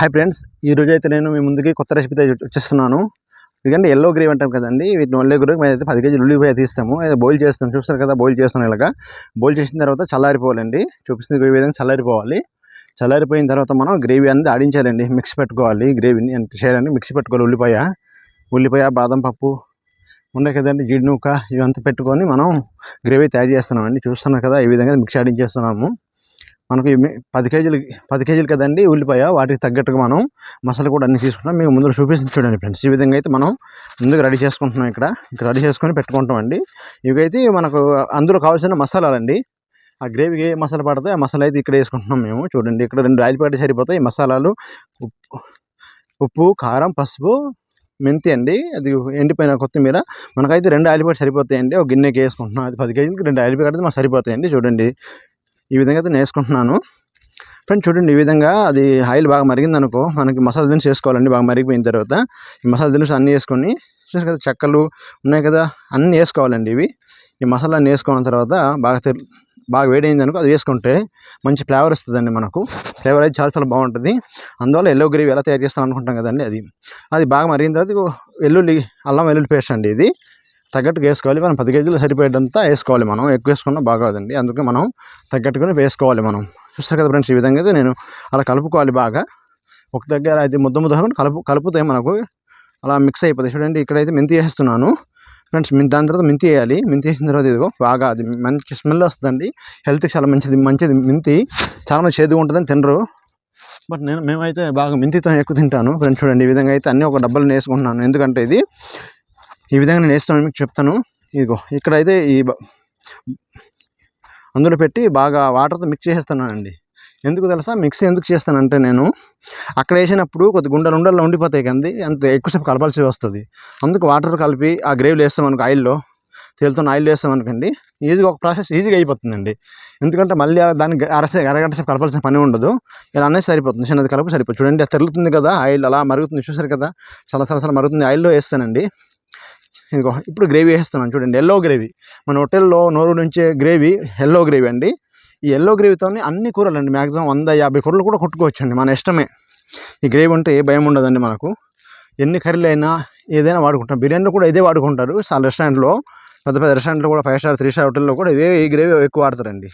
Hi friends ఈ రోజు అయితే నేను మీ ముందుకి కొత్త రెసిపీతో వచ్చేస్తున్నాను. ఎందుకంటే ఎల్లో గ్రేవ్ అంటాం కదండి. వీటిని ఒళ్ళే గురికి మేము అయితే పది కేజీలు ఉల్లిపాయ తీస్తాము. అయితే బాయిల్ చేస్తాం. చూస్తారు కదా బాయిల్ చేస్తున్నాం ఇలాగా. బాయిల్ చేసిన తర్వాత చల్లారిపోవాలండి. చూపిస్తుంది ఈ విధంగా చల్లారిపోవాలి. చల్లారిపోయిన తర్వాత మనం గ్రేవీ అనేది ఆడించాలండి. మిక్స్ పెట్టుకోవాలి గ్రేవీని అంటే చేయడానికి మిక్స్ పెట్టుకోవాలి ఉల్లిపాయ. ఉల్లిపాయ బాదం పప్పు ఉన్నాయి కదండి. జీడినూక ఇవంతా పెట్టుకొని మనం గ్రేవీ తయారు చేస్తున్నామండి. చూస్తున్నారు కదా ఈ విధంగా మిక్స్ ఆడించేస్తున్నాము. మనకు పది కేజీలు పది కేజీలు కదండి ఉల్లిపాయ. వాటికి తగ్గట్టుగా మనం మసాలా కూడా అన్ని తీసుకుంటాం మీకు ముందు చూపిస్తుంది చూడండి ఫ్రెండ్స్. ఈ విధంగా అయితే మనం ముందుగా రెడీ చేసుకుంటున్నాం ఇక్కడ. ఇక్కడ రెడీ చేసుకొని పెట్టుకుంటాం అండి. ఇవైతే మనకు అందులో కావాల్సిన మసాలాలండి. ఆ గ్రేవీకి ఏ మసాలా పడితే ఆ మసాలా అయితే ఇక్కడ వేసుకుంటున్నాం మేము. చూడండి ఇక్కడ రెండు ఆయిల్ ప్యాకెట్ సరిపోతాయి. మసాలాలు ఉప్పు ఉప్పు కారం పసుపు మెంతి అండి. అది ఎండిపోయిన కొత్తిమీర. మనకైతే రెండు ఆయిల్ ప్యాకెట్ సరిపోతాయండి. ఒక గిన్నెకి వేసుకుంటున్నాం. అది పది కేజీలకి రెండు ఆయిల్ ప్యాకెట్ మాకు సరిపోతాయండి. చూడండి ఈ విధంగా అయితే నేను వేసుకుంటున్నాను ఫ్రెండ్స్ చూడండి ఈ విధంగా అది ఆయిల్ బాగా మరిగింది అనుకో మనకి మసాలా దినుసు వేసుకోవాలండి బాగా మరిగిపోయిన తర్వాత. ఈ మసాలా దినుసు అన్నీ వేసుకొని చూసారు కదా చెక్కలు ఉన్నాయి కదా అన్నీ వేసుకోవాలండి ఇవి. ఈ మసాలా అన్నీ వేసుకున్న తర్వాత బాగా బాగా వేడైంది అనుకో అది వేసుకుంటే మంచి ఫ్లేవర్ వస్తుందండి మనకు. ఫ్లేవర్ అయితే చాలా చాలా బాగుంటుంది. అందువల్ల ఎల్లో గ్రేవీ ఎలా తయారు చేస్తాను అనుకుంటాం కదండి అది. అది బాగా మరిగిన తర్వాత వెల్లుల్లి అల్లం వెల్లుల్లి పేస్ట్ అండి ఇది. తగ్గట్టుగా వేసుకోవాలి. మనం పది కేజీలు సరిపోయేటంతా వేసుకోవాలి మనం. ఎక్కువ వేసుకున్నా బాగోదండి అందుకే మనం తగ్గట్టుగానే వేసుకోవాలి మనం. చూస్తారు కదా ఫ్రెండ్స్ ఈ విధంగా అయితే నేను అలా కలుపుకోవాలి బాగా. ఒక దగ్గర అయితే ముద్ద ముద్ద కలుపు కలుపుతే మనకు అలా మిక్స్ అయిపోతుంది చూడండి ఇక్కడైతే మెంతి వేస్తున్నాను. ఫ్రెండ్స్ దాని తర్వాత మెంతి వేయాలి. మెంతి వేసిన తర్వాత ఇదిగో బాగా అది మంచి స్మెల్ వస్తుందండి. హెల్త్కి చాలా మంచిది మంచిది. మెంతి చాలా చేదుగా ఉంటుందని తినరు. బట్ నేను మేమైతే బాగా మెంతితో ఎక్కువ తింటాను. ఫ్రెండ్స్ చూడండి ఈ విధంగా అయితే అన్నీ ఒక డబ్బాలు వేసుకుంటున్నాను. ఎందుకంటే ఇది ఈ విధంగా నేను వేస్తాను మీకు చెప్తాను. ఇదిగో ఇక్కడైతే ఈ అందులో పెట్టి బాగా వాటర్తో మిక్స్ చేసేస్తున్నానండి. ఎందుకు తెలుసా? మిక్స్ ఎందుకు చేస్తానంటే నేను అక్కడ వేసినప్పుడు కొద్ది గుండెలు ఉండల్లో ఉండిపోతాయి కానీ అంత ఎక్కువసేపు కలపాల్సి వస్తుంది. అందుకు వాటర్ కలిపి ఆ గ్రేవీలు వేస్తాం అనుకో ఆయిల్లో తేలుతున్న ఆయిల్ వేస్తాం అనుకోండి ఈజీగా ఒక ప్రాసెస్ ఈజీగా అయిపోతుందండి. ఎందుకంటే మళ్ళీ ఆ దానికి అరసే అరగంట సేపు కలపాల్సిన పని ఉండదు. ఇలా అనేది సరిపోతుంది. చిన్నది కలుపు సరిపోతుంది. చూడండి అది కదా ఆయిల్ అలా మరుగుతుంది. చూసారు కదా చాలా చాలా మరుగుతుంది. ఆయిల్లో వేస్తానండి. ఇదిగో ఇప్పుడు గ్రేవీ వేస్తున్నాను చూడండి ఎల్లో గ్రేవీ. మన హోటల్లో నోరు నుంచే గ్రేవీ ఎల్లో గ్రేవీ అండి. ఈ ఎల్లో గ్రేవీతోనే అన్ని కూరలు అండి మ్యాక్సిమం వంద యాభై కూరలు కూడా కొట్టుకోవచ్చండి మన ఇష్టమే. ఈ గ్రేవీ ఉంటే ఏ భయం ఉండదండి మనకు. ఎన్ని కర్రీలు అయినా ఏదైనా వాడుకుంటాం బిర్యానీలో కూడా ఇదే వాడుకుంటారు. చాలా రెస్టారెంట్లో పెద్ద పెద్ద రెస్టారెంట్లో కూడా ఫైవ్ స్టార్ త్రీ స్టార్ హోటల్లో కూడా ఇవే ఈ గ్రేవీ ఎక్కువ వాడతారండి.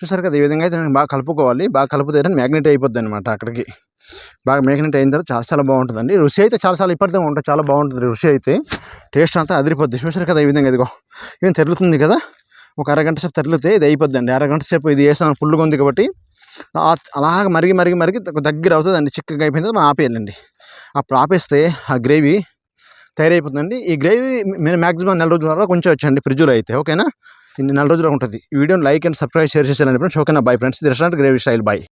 చూసారు కదా ఈ విధంగా అయితే బాగా కలుపుకోవాలి. బాగా కలిపితే మ్యాగ్నెట్ అయిపోద్ది అనమాట అక్కడికి. బాగా మ్యాగ్నెట్ అయిన తర్వాత చాలా చాలా బాగుంటుందండి. రుచి అయితే చాలా చాలా ఇప్పటిదే ఉంటుంది చాలా బాగుంటుంది రుచి అయితే. టేస్ట్ అంతా అదిరిపోద్ది. చూసారు కదా ఈ విధంగా ఇదిగో. ఏం తెరులుతుంది కదా? ఒక అరగంట సేపు తెరిలితే ఇది అయిపోద్ది అండి అరగంట సేపు ఇది వేసాను పుల్లుగా ఉంది కాబట్టి అలాగ మరిగి మరిగి మరిగి దగ్గర అవుతుందండి. చిక్కగా అయిపోయింది మనం ఆపేయాలండి. అప్పుడు ఆపేస్తే ఆ గ్రేవీ తయారైపోతుందండి. ఈ గ్రేవీ మీరు మ్యాక్సిమం నెల రోజుల వరకు కొంచెం వచ్చండి ఫ్రిడ్జ్లో అయితే. ఓకేనా? ఇన్ని నెల రోజులు ఉంటుంది. ఈ వీడియోని లైక్ అండ్ సబ్స్క్రైబ్ షేర్ చేసేయాలండి ఫ్రెండ్స్ ఓకేనా? Bye friends. ఇది రెస్టారెంట్ గ్రేవీ స్టైల్. బై.